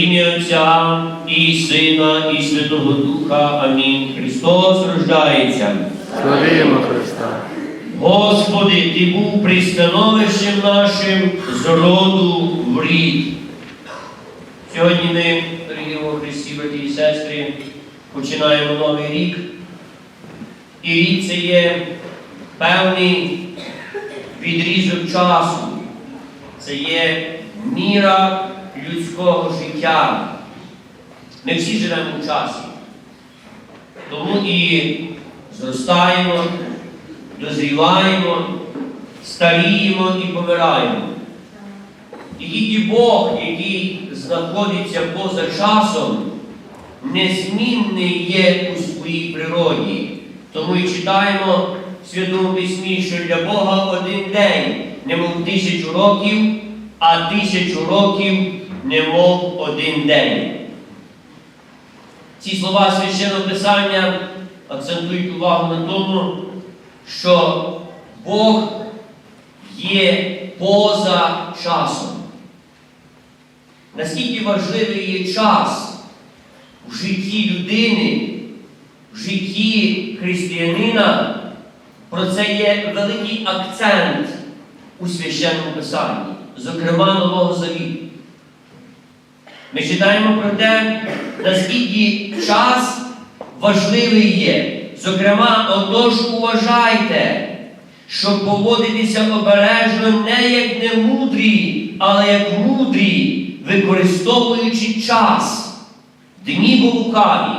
Ім'я Отця і Сина, і Святого Духа. Амінь. Христос рождається. Славімо Христа. Господи, Ти був пристановищем нашим з роду в рід. Сьогодні ми, дорогі Христі, браті і сестри, починаємо новий рік. І рік це є певний відрізок часу. Це є міра людського життя. Ми всі живемо у часі. Тому і зростаємо, дозріваємо, старіємо і помираємо. І тільки Бог, який знаходиться поза часом, незмінний є у своїй природі. Тому і читаємо в Святому Письмі, що для Бога один день, немов тисячу років, а тисячу років, немов один день. Ці слова священного Писання акцентують увагу на тому, що Бог є поза часом. Наскільки важливий є час в житті людини, в житті християнина, про це є великий акцент у священному писанні, зокрема Нового Завіту. Ми читаємо про те, наскільки час важливий є. Зокрема, отож уважайте, щоб поводитися обережно не як немудрі, але як мудрі, використовуючи час, дні бо лукаві.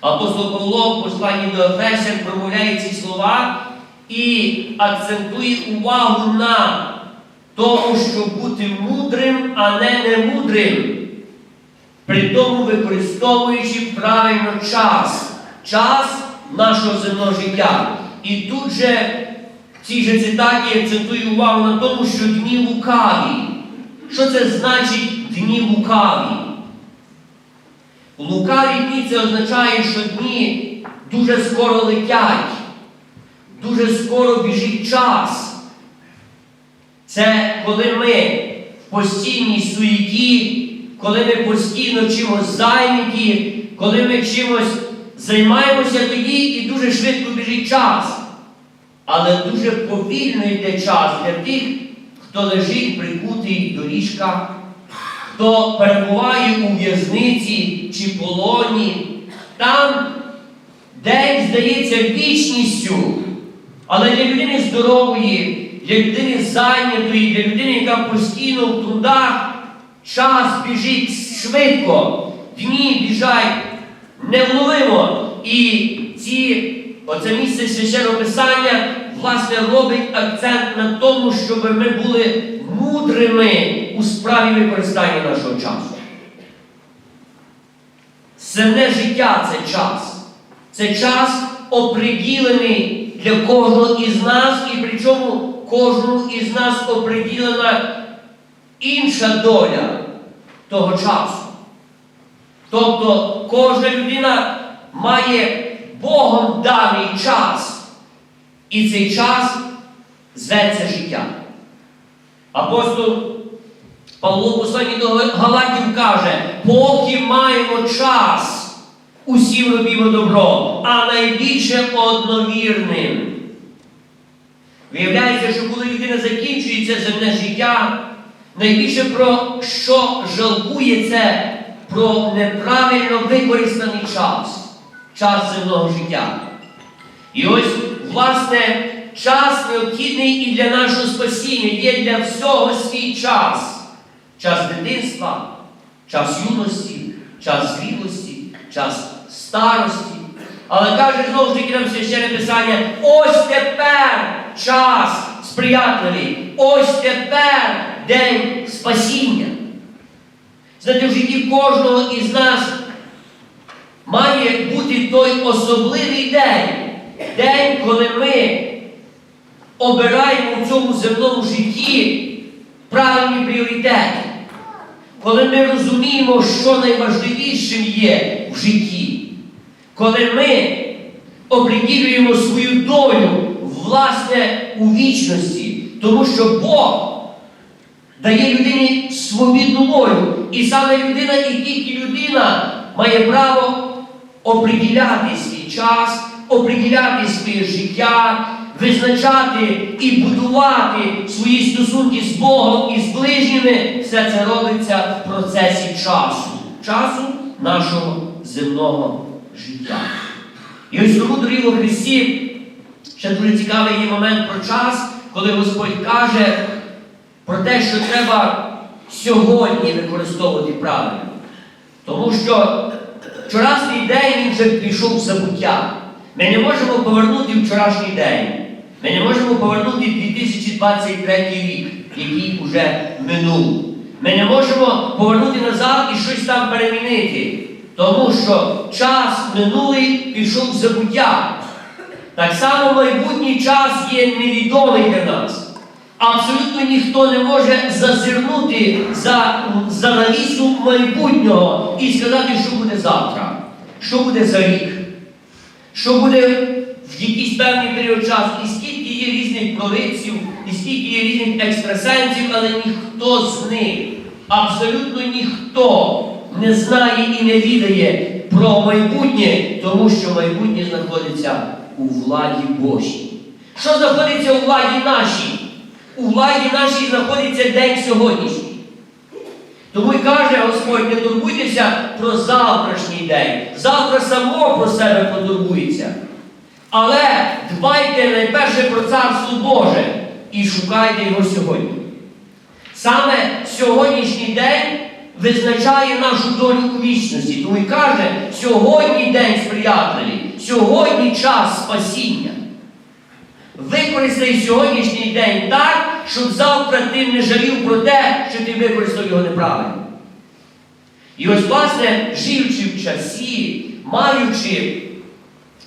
Апостол Павло в посланні до Ефесян промовляє ці слова і акцентує увагу на тому, щоб бути мудрим, а не немудрим. При тому використовуючи правильно час, час нашого земного життя. І тут же в цій же цитаті акцентує увагу на тому, що дні лукаві. Що це значить дні лукаві? Лукаві дні це означає, що дні дуже скоро летять, дуже скоро біжить час. Це коли ми в постійній суєті, коли ми постійно чимось зайняті, коли ми чимось займаємося тоді і дуже швидко біжить час. Але дуже повільно йде час для тих, хто лежить прикутий до ліжка, хто перебуває у в'язниці чи полоні. Там день здається вічністю. Але для людини здорової, для людини зайнятої, для людини, яка постійно в трудах, час біжить швидко, дні біжать невловимо. І ці, оце місце священного писання, власне, робить акцент на тому, щоб ми були мудрими у справі використання нашого часу. Земне життя це час. Це час оприділений для кожного із нас, і причому кожному із нас оприділена інша доля того часу. Тобто кожна людина має Богом даний час, і цей час зветься життя. Апостол Павло посланні до Галатів каже, поки маємо час, усім робімо добро, а найбільше одновірним. Виявляється, що коли людина закінчується земне життя, найбільше про що жалкує це про неправильно використаний час, час земного життя. І ось, власне, час необхідний і для нашого спасіння, є для всього свій час. Час дитинства, час юності, час зрілості, час старості. Але каже знову ж таки нам священне Писання, ось тепер час сприятливий, ось тепер день спасіння. Знаєте, в житті кожного із нас має бути той особливий день, день, коли ми обираємо в цьому земному житті правильні пріоритети, коли ми розуміємо, що найважливішим є в житті, коли ми оприділюємо свою долю власне у вічності, тому що Бог дає людині свобідну волю. І саме людина, і тільки людина має право оприділяти свій час, оприділяти своє життя, визначати і будувати свої стосунки з Богом і з ближніми. Все це робиться в процесі часу, часу нашого земного життя. І ось тому, дорогі Христі, ще дуже цікавий є момент про час, коли Господь каже про те, що треба сьогодні використовувати правильно. Тому що вчорашній день він вже пішов в забуття. Ми не можемо повернути вчорашній день. Ми не можемо повернути 2023 рік, який вже минув. Ми не можемо повернути назад і щось там перемінити. Тому що час минулий пішов в забуття. Так само майбутній час є невідомий для нас. Абсолютно ніхто не може зазирнути за, за навісу майбутнього і сказати, що буде завтра, що буде за рік, що буде в якийсь певний період часу. І скільки є різних провидців, і скільки є різних екстрасенсів, але ніхто з них, абсолютно ніхто не знає і не відає про майбутнє, тому що майбутнє знаходиться у владі Божій. Що знаходиться у владі нашій? У владі нашій знаходиться день сьогоднішній. Тому й каже Господь, не турбуйтеся про завтрашній день. Завтра само про себе потурбується. Але дбайте найперше про Царство Боже і шукайте його сьогодні. Саме сьогоднішній день визначає нашу долю у вічності. Тому й каже, сьогодні день сприятливий, сьогодні час спасіння. Використай сьогоднішній день так, щоб завтра ти не жалів про те, що ти використав його неправильно. І ось, власне, живучи в часі, маючи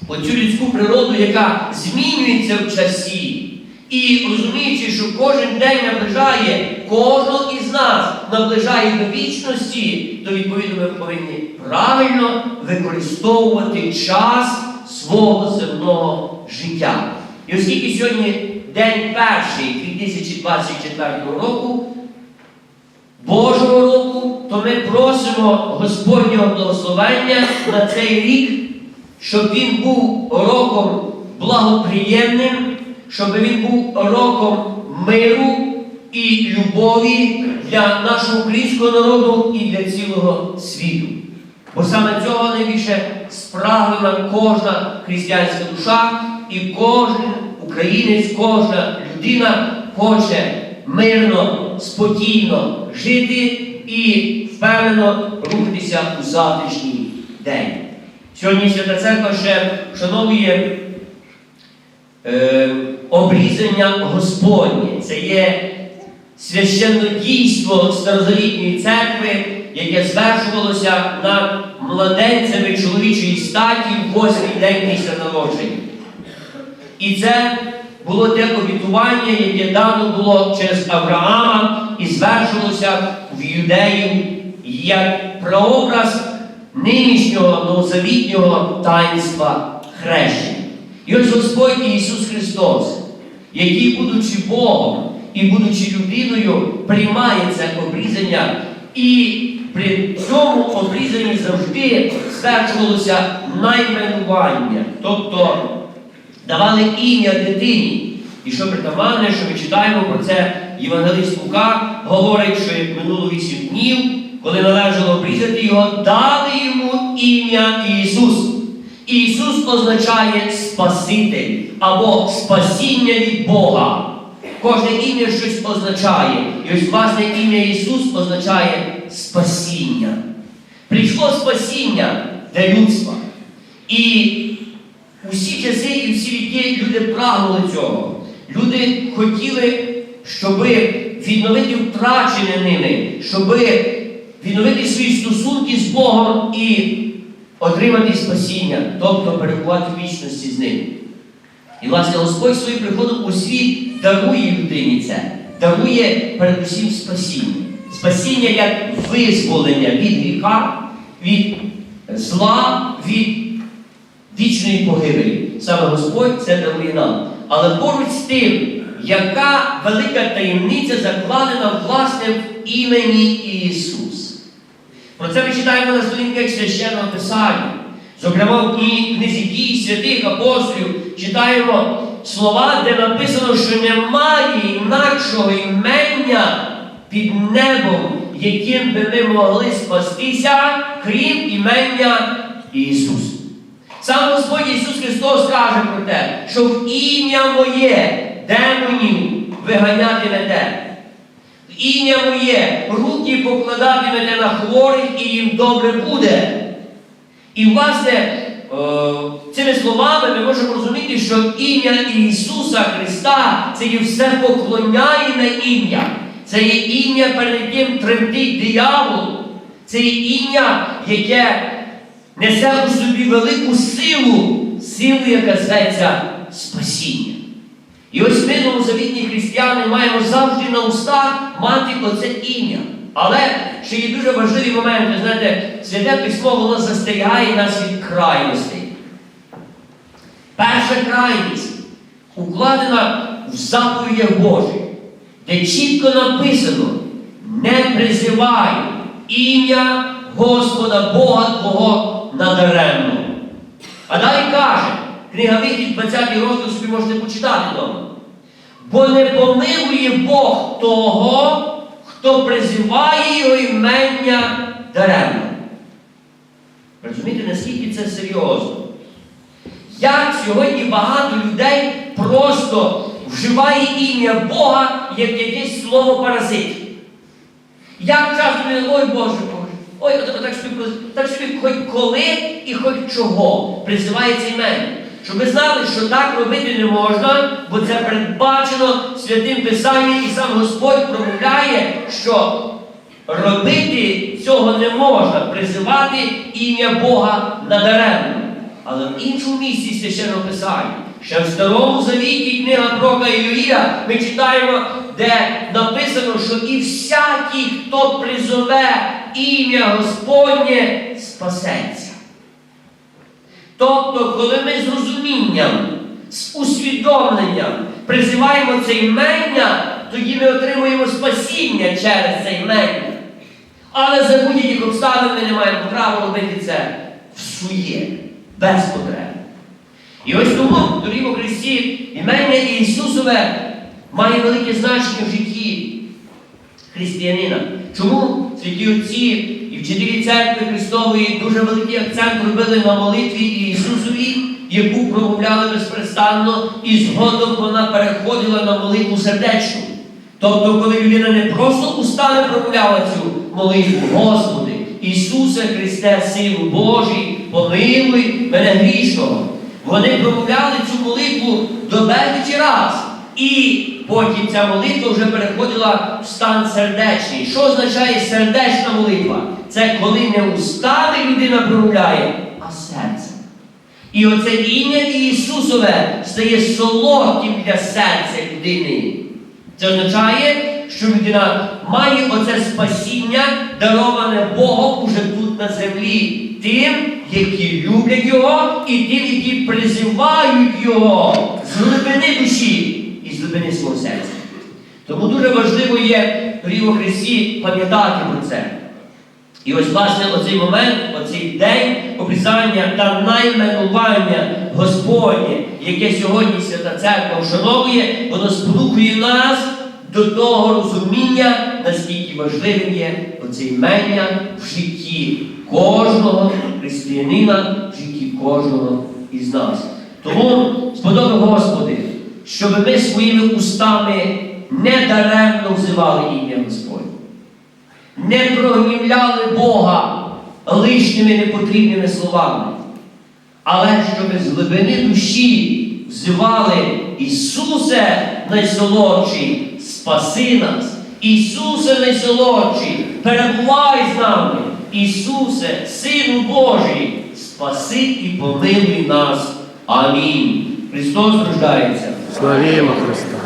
оцю людську природу, яка змінюється в часі, і розуміючи, що кожен день наближає кожного із нас, наближає до вічності, то відповідно ми повинні правильно використовувати час свого земного життя. І оскільки сьогодні день перший 2024 року, Божого року, то ми просимо Господнього благословення на цей рік, щоб він був роком благоприємним, щоб він був роком миру і любові для нашого українського народу і для цілого світу. Бо саме цього найбільше спрагнена кожна християнська душа і кожен українець, кожна людина хоче мирно, спокійно жити і впевнено рухатися у завтрашній день. Сьогодні Свята Церква ще вшановує е, обрізання Господнє. Це є священне дійство церкви, яке звершувалося над младенцями чоловічої статі в восьмий день після народження. І це було те обітування, яке дано було через Авраама і звершилося в юдею як прообраз нинішнього новозавітнього таїнства хрещення. І ось Господь Ісус Христос, який, будучи Богом і будучи людиною, приймає це обрізання, і при цьому обрізанні завжди стверджувалося найменування. Тобто давали ім'я дитині. І що притаманне, що ми читаємо про це Євангелист Лука, говорить, що як минуло вісім днів, коли належало обрізати його, дали йому ім'я Ісус. Ісус означає Спаситель або спасіння від Бога. Кожне ім'я щось означає. І ось власне ім'я Ісус означає спасіння. Прийшло спасіння для людства. І усі часи і всі віки люди прагнули цього. Люди хотіли, щоб відновити втрачене ними, щоб відновити свої стосунки з Богом і отримати спасіння, тобто перебувати в вічності з ним. І, власне, Господь своїм приходом у світ дарує людині це, дарує передусім спасіння. Спасіння як визволення від гріха, від зла, від вічної погибелі. Саме Господь це дарує нам. Але поруч з тим, яка велика таємниця закладена власне в імені Ісус. Про це ми читаємо на сторінках священного Писання. Зокрема, в книзі дій святих апостолів читаємо слова, де написано, що немає інакшого імення під небом, яким би ми могли спастися, крім імення Ісус. Сам Господь Ісус Христос каже про те, що в ім'я моє демонів виганяти не те. В ім'я моє руки покладатимете на хворих і їм добре буде. І, власне, е, цими словами ми можемо розуміти, що ім'я Ісуса Христа це є все поклоняєне ім'я. Це є ім'я, перед яким тремтить диявол. Це є ім'я, яке несе у собі велику силу, силу, яка зветься спасіння. І ось ми, новозавітні християни, маємо завжди на устах мати оце ім'я. Але ще є дуже важливий момент, ви знаєте, святе письмо воно застерігає нас від крайностей. Перша крайність укладена в заповідях Божих, де чітко написано: не призивай ім'я Господа Бога Твого надаремно. А далі каже, книга Вихід, 20 розділ собі можете почитати вдома. Бо не помилує Бог того, хто призиває його імення даремно. Розумієте, наскільки це серйозно? Як сьогодні багато людей просто вживає ім'я Бога як якесь слово паразит. Як часто ми, ой Боже, ой, от- так собі, так собі хоч коли і хоч чого призивається ім'я. Щоб ви знали, що так робити не можна, бо це передбачено святим Писанням, і сам Господь промовляє, що робити цього не можна, призивати ім'я Бога надаремно. Але в іншому місці священного Писання, ще в Старому Завіті книга Прока Іоїля, ми читаємо, де написано, що і всякий, хто призове ім'я Господнє, спасеться. Тобто, коли ми з розумінням, з усвідомленням призиваємо це імення, тоді ми отримуємо спасіння через це імення. Але за будь-яких обставин ми не маємо права робити це в сує, без потреби. І ось тому, дорогі у Христі, імення Ісусове має велике значення в житті християнина. Чому святі отці і вчителі церкви Христової дуже великий акцент робили на молитві Ісусові, яку промовляли безперестанно, і згодом вона переходила на молитву сердечну. Тобто, коли людина не просто устами промовляла цю молитву, Господи, Ісусе Христе, Сину Божий, помилуй мене грішного. Вони промовляли цю молитву до безлічі раз. І потім ця молитва вже переходила в стан сердечний. Що означає сердечна молитва? Це коли не устами людина промовляє, а серцем. І оце ім'я Ісусове стає солодким для серця людини. Це означає, що людина має оце спасіння, дароване Богом уже тут на землі, тим, які люблять Його, і тим, які призивають Його з глибини душі глибини свого серця. Тому дуже важливо є у Христі пам'ятати про це. І ось, власне, оцей момент, оцей день обрізання та найменування Господнє, яке сьогодні Свята Церква вшановує, воно спонукує нас до того розуміння, наскільки важливим є оце імення в житті кожного християнина, в житті кожного із нас. Тому сподоби Господи, щоб ми своїми устами не даремно взивали ім'я Господнє не прогнівляли Бога лишніми непотрібними словами, але щоб з глибини душі взивали Ісусе найсолодший, спаси нас, Ісусе найсолодший, перебувай з нами, Ісусе, Сину Божий, спаси і помилуй нас. Амінь. Христос рождається. Славімо Христа.